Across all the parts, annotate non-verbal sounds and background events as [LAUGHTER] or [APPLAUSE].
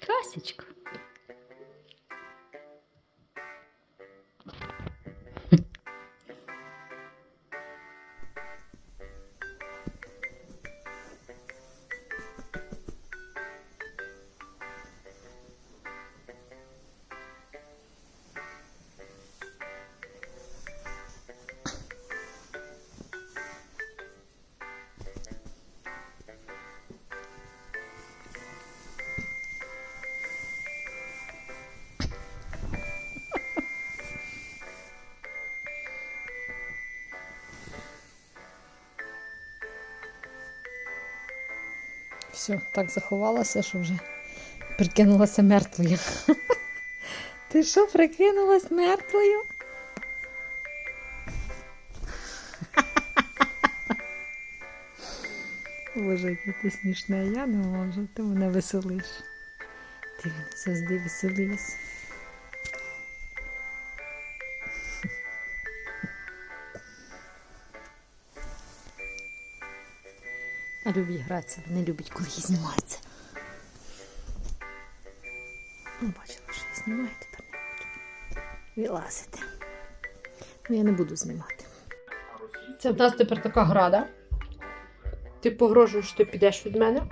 Касечка. Все, так заховалася, що вже прикинулася мертвою. [LAUGHS] Ти що, прикинулась мертвою? [LAUGHS] Боже, яке ти смішне, я не можу, ти мене веселиш. Ти завжди веселиш. А любить гратися, не любить, коли її знімається. Ну, бачила, що я знімаю, тепер не буду. Вилазити. Ну, я не буду знімати. Це в нас тепер така града. Ти погрожуєш, ти підеш від мене.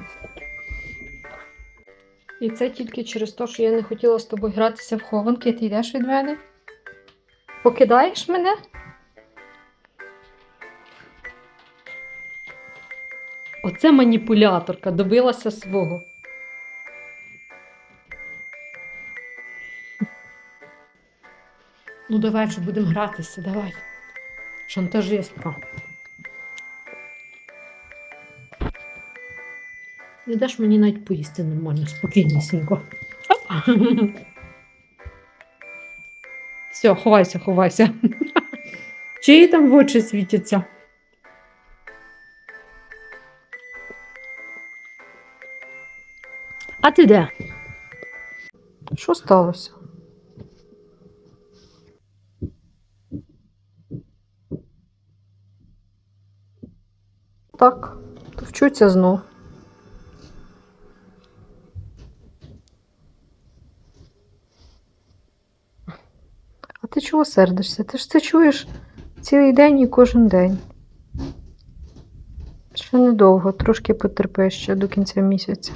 І це тільки через те, що я не хотіла з тобою гратися в хованки, ти йдеш від мене. Покидаєш мене? Оце маніпуляторка добилася свого. Ну, давай вже будемо гратися, давай. Шантажистка. Не даш мені навіть поїсти нормально, спокійнісінько. Все, ховайся, ховайся. Чиї там в очі світяться? А ти де? Що сталося? Так, то вчуться знов. А ти чого сердишся? Ти ж це чуєш цілий день і кожен день. Ще недовго, трошки потерпи ще до кінця місяця.